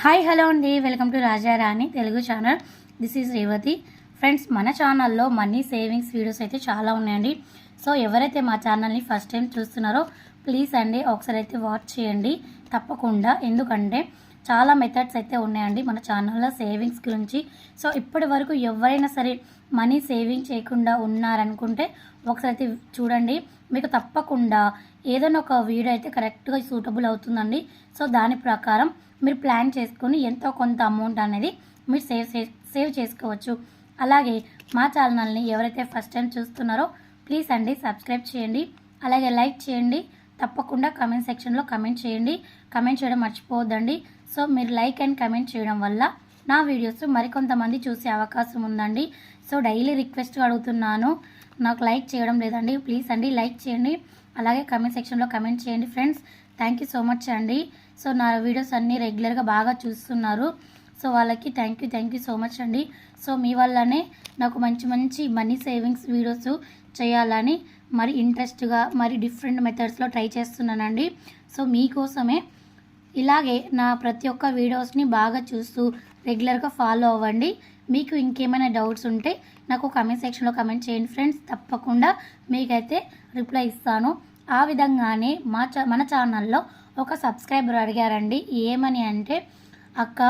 Hi hello అండి. Welcome to Rajarani Telugu channel. This is Revathi friends మన ఛానల్లో money savings videos అయితే చాలా ఉన్నాయండి. సో ఎవరైతే మా ఛానల్ని ఫస్ట్ టైం చూస్తున్నారో ప్లీజ్ అండి ఒకసారి అయితే వాచ్ చేయండి. తప్పకుండా. ఎందుకంటే చాలా మెథడ్స్ అయితే ఉన్నాయండి మన ఛానల్లో సేవింగ్స్ గురించి. సో ఇప్పటి వరకు ఎవరైనా సరే మనీ సేవింగ్ చేయకుండా ఉన్నారనుకుంటే ఒకసారి అయితే చూడండి. మీకు తప్పకుండా ఏదైనా ఒక వీడియో అయితే కరెక్ట్గా సూటబుల్ అవుతుందండి. సో దాని ప్రకారం మీరు ప్లాన్ చేసుకొని ఎంతో కొంత అమౌంట్ అనేది మీరు సేవ్ చే- సేవ్ చేసుకోవచ్చు. అలాగే మా ఛానల్ని ఎవరైతే ఫస్ట్ టైం చూస్తున్నారో ప్లీజ్ అండి సబ్స్క్రైబ్ చేయండి. అలాగే లైక్ చేయండి. తప్పకుండా కమెంట్ సెక్షన్లో కమెంట్ చేయండి. కమెంట్ చేయడం మర్చిపోవద్దండి. సో మీరు లైక్ అండ్ కమెంట్ చేయడం వల్ల నా వీడియోస్ మరికొంతమంది చూసే అవకాశం ఉందండి. సో డైలీ రిక్వెస్ట్ అడుగుతున్నాను. నాకు లైక్ చేయడం లేదండి. ప్లీజ్ అండి లైక్ చేయండి. అలాగే కమెంట్ సెక్షన్లో కమెంట్ చేయండి friends. Thank you so much అండి. సో నా వీడియోస్ అన్నీ రెగ్యులర్గా బాగా చూస్తున్నారు. సో వాళ్ళకి thank you thank you so much అండి. సో మీ వల్లనే నాకు మంచి మంచి మనీ సేవింగ్స్ వీడియోస్ చేయాలని మరి ఇంట్రెస్ట్గా మరి డిఫరెంట్ మెథడ్స్లో ట్రై చేస్తున్నానండి. సో మీకోసమే ఇలాగే నా ప్రతి ఒక్క వీడియోస్ని బాగా చూస్తూ రెగ్యులర్గా ఫాలో అవ్వండి. మీకు ఇంకేమైనా డౌట్స్ ఉంటే నాకు కమెంట్ సెక్షన్లో కమెంట్ చేయండి ఫ్రెండ్స్. తప్పకుండా మీకైతే రిప్లై ఇస్తాను. ఆ విధంగానే మా చా మన ఛానల్లో ఒక సబ్స్క్రైబర్ అడిగారండి. ఏమని అంటే అక్క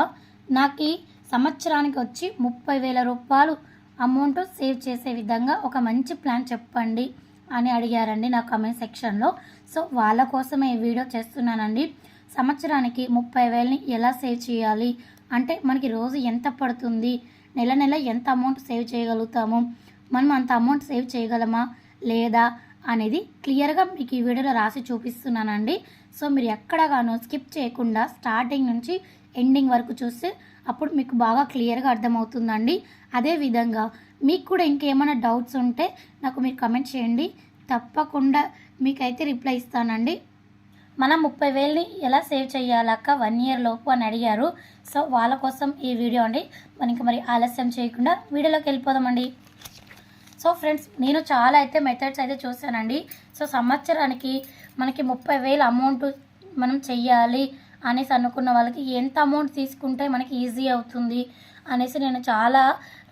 నాకు సంవత్సరానికి వచ్చి ముప్పై వేల రూపాయలు అమౌంట్ సేవ్ చేసే విధంగా ఒక మంచి ప్లాన్ చెప్పండి అని అడిగారండి నా కమెంట్ సెక్షన్లో. సో వాళ్ళ కోసమే ఈ వీడియో చేస్తున్నానండి. సంవత్సరానికి ముప్పై వేలని ఎలా సేవ్ చేయాలి? అంటే మనకి రోజు ఎంత పడుతుంది? నెల నెల ఎంత అమౌంట్ సేవ్ చేయగలుగుతాము? మనం అంత అమౌంట్ సేవ్ చేయగలమా? లేదా? అనేది క్లియర్గా మీకు ఈ వీడియోలో రాసి చూపిస్తున్నానండి. సో మీరు ఎక్కడగానో స్కిప్ చేయకుండా స్టార్టింగ్ నుంచి ఎండింగ్ వరకు చూస్తే అప్పుడు మీకు బాగా క్లియర్గా అర్థమవుతుందండి. అదేవిధంగా మీకు కూడా ఇంకేమైనా డౌట్స్ ఉంటే నాకు మీరు కమెంట్ చేయండి. తప్పకుండా మీకైతే రిప్లై ఇస్తానండి. మనం ముప్పై వేలని ఎలా సేవ్ చేయాలక్క వన్ ఇయర్ లోపు అని అడిగారు. సో వాళ్ళ కోసం ఈ వీడియో అండి. మనకి మరి ఆలస్యం చేయకుండా వీడియోలోకి వెళ్ళిపోదామండి. సో ఫ్రెండ్స్ నేను చాలా అయితే మెథడ్స్ అయితే చూశానండి. సో సంవత్సరానికి మనకి ముప్పై వేలు అమౌంట్ మనం చెయ్యాలి అనేసి అనుకున్న వాళ్ళకి ఎంత అమౌంట్ తీసుకుంటే మనకి ఈజీ అవుతుంది అనేసి నేను చాలా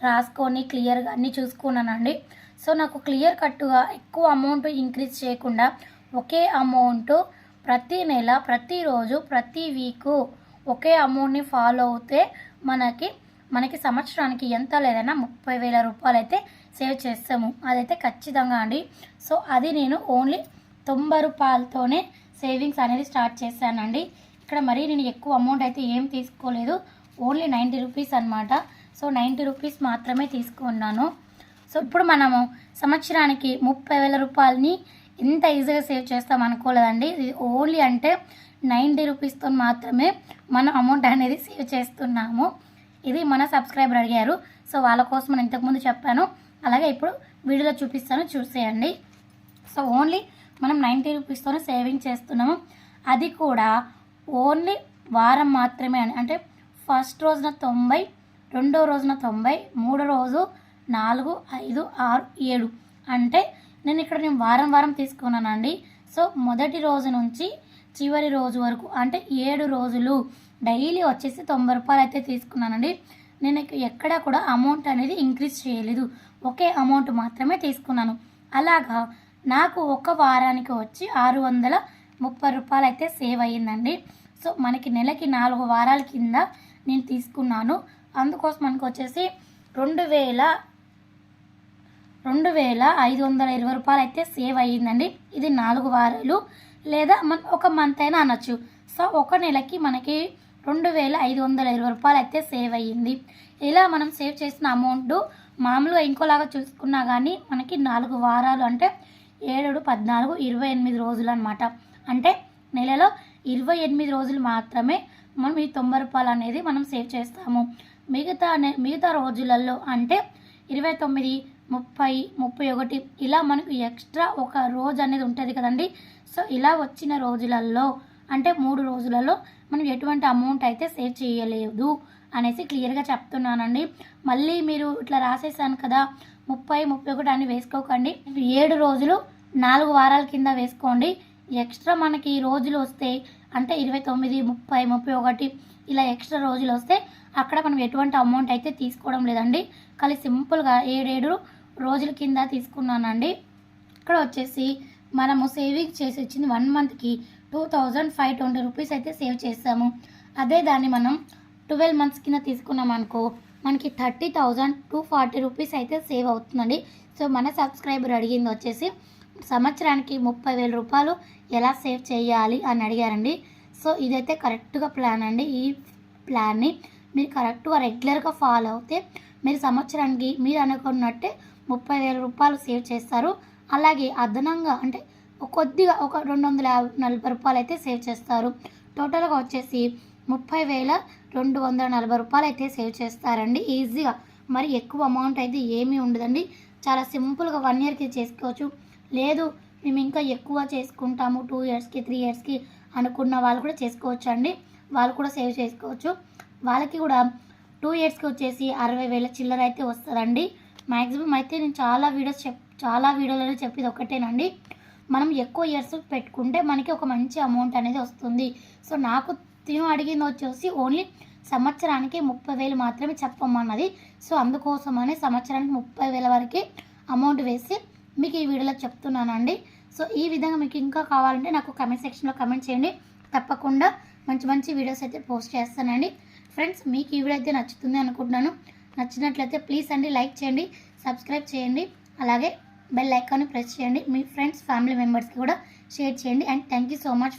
రాసుకొని క్లియర్గా అన్నీ చూసుకున్నానండి. సో నాకు క్లియర్ కట్టుగా ఎక్కువ అమౌంట్ ఇంక్రీజ్ చేయకుండా ఒకే అమౌంట్ ప్రతి నెల ప్రతిరోజు ప్రతి వీకు ఒకే అమౌంట్ని ఫాలో అవుతే మనకి మనకి సంవత్సరానికి ఎంత లేదన్నా ముప్పై వేల రూపాయలు అయితే సేవ్ చేస్తాము. అదైతే ఖచ్చితంగా అండి. సో అది నేను ఓన్లీ తొంభై రూపాయలతోనే సేవింగ్స్ అనేది స్టార్ట్ చేశానండి. ఇక్కడ మరీ నేను ఎక్కువ అమౌంట్ అయితే ఏం తీసుకోలేదు. ఓన్లీ నైంటీ రూపీస్ అనమాట సో నైంటీ రూపీస్ మాత్రమే తీసుకున్నాను. సో ఇప్పుడు మనము సంవత్సరానికి ముప్పై వేల రూపాయలని ఎంత ఈజీగా సేవ్ చేస్తాం అనుకోలేదండి. ఇది ఓన్లీ అంటే నైంటీ రూపీస్తో మాత్రమే మనం అమౌంట్ అనేది సేవ్ చేస్తున్నాము. ఇది మన సబ్స్క్రైబర్ అడిగారు. సో వాళ్ళ కోసం నేను ఇంతకుముందు చెప్పాను. అలాగే ఇప్పుడు వీడియోలో చూపిస్తాను. చూసేయండి. సో ఓన్లీ మనం నైంటీ రూపీస్తోనే సేవింగ్ చేస్తున్నాము. అది కూడా ఓన్లీ వారం మాత్రమే అని. అంటే ఫస్ట్ రోజున తొంభై రెండో రోజున తొంభై మూడో రోజు నాలుగు ఐదు ఆరు ఏడు. అంటే నేను ఇక్కడ నేను వారం వారం తీసుకున్నానండి. సో మొదటి రోజు నుంచి చివరి రోజు వరకు అంటే ఏడు రోజులు డైలీ వచ్చేసి తొంభై రూపాయలు అయితే తీసుకున్నానండి. నేను ఎక్కడా ఎక్కడ కూడా అమౌంట్ అనేది ఇంక్రీజ్ చేయలేదు. ఒకే అమౌంట్ మాత్రమే తీసుకున్నాను. అలాగా నాకు ఒక వారానికి వచ్చి ఆరు వందల ముప్పై రూపాయలు అయితే సేవ్ అయ్యిందండి. సో మనకి నెలకి నాలుగు వారాల కింద నేను తీసుకున్నాను. అందుకోసం మనకు వచ్చేసి రెండు వేల రెండు వేల ఐదు వందల ఇరవై రూపాయలు అయితే సేవ్ అయ్యిందండి. ఇది నాలుగు వారాలు లేదా మన ఒక మంత్ అయినా అనొచ్చు. సో ఒక నెలకి మనకి రెండు వేల ఐదు వందల ఇరవై రూపాయలు అయితే సేవ్ అయ్యింది. ఇలా మనం సేవ్ చేసిన అమౌంట్ మామూలుగా ఇంకోలాగా చూసుకున్నా కానీ మనకి నాలుగు వారాలు అంటే ఏడు పద్నాలుగు ఇరవై ఎనిమిది రోజులు అనమాట అంటే నెలలో ఇరవై ఎనిమిది రోజులు మాత్రమే మనం ఈ తొంభై రూపాయలు అనేది మనం సేవ్ చేస్తాము. మిగతా మిగతా రోజులలో అంటే ఇరవై తొమ్మిది ముప్పై ముప్పై ఒకటి. ఇలా మనకు ఎక్స్ట్రా ఒక రోజు అనేది ఉంటుంది కదండి. సో ఇలా వచ్చిన రోజులలో అంటే మూడు రోజులలో మనం ఎటువంటి అమౌంట్ అయితే సేవ్ చేయలేదు అనేసి క్లియర్గా చెప్తున్నానండి. మళ్ళీ మీరు ఇట్లా రాసేసాను కదా ముప్పై ముప్పై ఒకటి అని వేసుకోకండి. ఏడు రోజులు నాలుగు వారాల కింద వేసుకోండి. ఎక్స్ట్రా మనకి రోజులు వస్తే అంటే ఇరవై తొమ్మిది ముప్పై ముప్పై ఒకటి ఇలా ఎక్స్ట్రా రోజులు వస్తే అక్కడ మనం ఎటువంటి అమౌంట్ అయితే తీసుకోవడం లేదండి. కానీ సింపుల్గా ఏడేడు రోజుల కింద తీసుకున్నానండి. ఇక్కడ వచ్చేసి మనము సేవింగ్ చేసి వచ్చింది వన్ మంత్కి two thousand five twenty rupees అయితే సేవ్ చేస్తాము అదే దాన్ని మనం ట్వెల్వ్ మంత్స్ కింద తీసుకున్నాం అనుకో మనకి thirty thousand two forty rupees అయితే సేవ్ అవుతుందండి. సో మన సబ్స్క్రైబర్ అడిగింది వచ్చేసి సంవత్సరానికి ముప్పై వేల రూపాయలు ఎలా సేవ్ చేయాలి అని అడిగారండి. సో ఇదైతే కరెక్ట్గా ప్లాన్ అండి. ఈ ప్లాన్ని మీరు కరెక్ట్గా రెగ్యులర్గా ఫాలో అవుతే మీరు సంవత్సరానికి మీరు అనుకున్నట్టే ముప్పై వేల రూపాయలు సేవ్ చేస్తారు. అలాగే అదనంగా అంటే ఒక కొద్దిగా ఒక రెండు వందల యాభై నలభై రూపాయలు అయితే సేవ్ చేస్తారు. టోటల్గా వచ్చేసి ముప్పై వేల రెండు వందల నలభై రూపాయలు అయితే సేవ్ చేస్తారండి. ఈజీగా. మరి ఎక్కువ అమౌంట్ అయితే ఏమీ ఉండదండి. చాలా సింపుల్గా వన్ ఇయర్కి చేసుకోవచ్చు. లేదు మేము ఇంకా ఎక్కువ చేసుకుంటాము. టూ ఇయర్స్కి త్రీ ఇయర్స్కి అనుకున్న వాళ్ళు కూడా చేసుకోవచ్చు అండి వాళ్ళు కూడా సేవ్ చేసుకోవచ్చు. వాళ్ళకి కూడా టూ ఇయర్స్కి వచ్చేసి అరవై వేల చిల్లర అయితే వస్తుందండి. మ్యాక్సిమం అయితే నేను చాలా వీడియోస్ చెప్ చాలా వీడియోలలో చెప్పేది ఒకటేనండి. మనం ఎక్కువ ఇయర్స్ పెట్టుకుంటే మనకి ఒక మంచి అమౌంట్ అనేది వస్తుంది. సో నాకు తిను అడిగింది వచ్చేసి ఓన్లీ సంవత్సరానికి ముప్పై వేలు మాత్రమే చెప్పమన్నది. సో అందుకోసమని సంవత్సరానికి ముప్పై వేల వరకు అమౌంట్ వేసి మీకు ఈ వీడియోలో చెప్తున్నానండి. సో ఈ విధంగా మీకు ఇంకా కావాలంటే నాకు కమెంట్ సెక్షన్లో కమెంట్ చేయండి. తప్పకుండా మంచి మంచి వీడియోస్ అయితే పోస్ట్ చేస్తానండి. ఫ్రెండ్స్ మీకు ఈ వీడియో అయితే నచ్చుతుంది అనుకుంటున్నాను. నచ్చినట్లయితే ప్లీజ్ అండి లైక్ చేయండి సబ్స్క్రైబ్ చేయండి. అలాగే బెల్ ఐకాన్ని ప్రెస్ చేయండి. మీ ఫ్రెండ్స్ ఫ్యామిలీ మెంబర్స్కి కూడా షేర్ చేయండి. And thank you so much